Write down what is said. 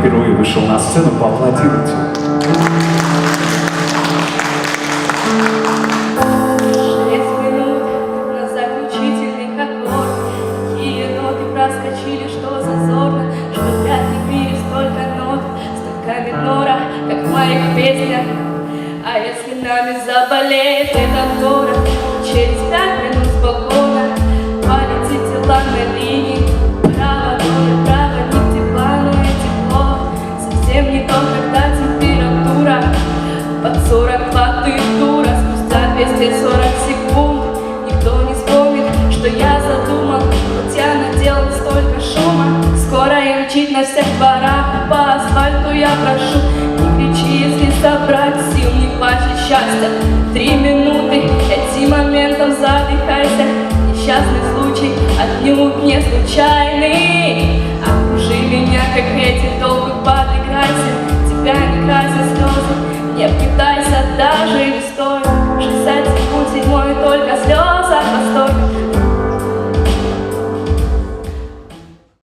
впервые вышел на сцену, поаплодируйте. Песнях. А если нами заболеет этот город Через пять не то, когда температура. Под 42 ты дура, спустя 240 секунд. Никто не вспомнит, что я задумал. Хоть я наделал столько шума. Скоро и учить на всех дворах. По асфальту я прошу Не кричи, если собрать сил Не хватит счастья. Три минуты, этим моментом задыхайся. Несчастный случай, отнюдь не случайный Нет, Китай, даже Живстой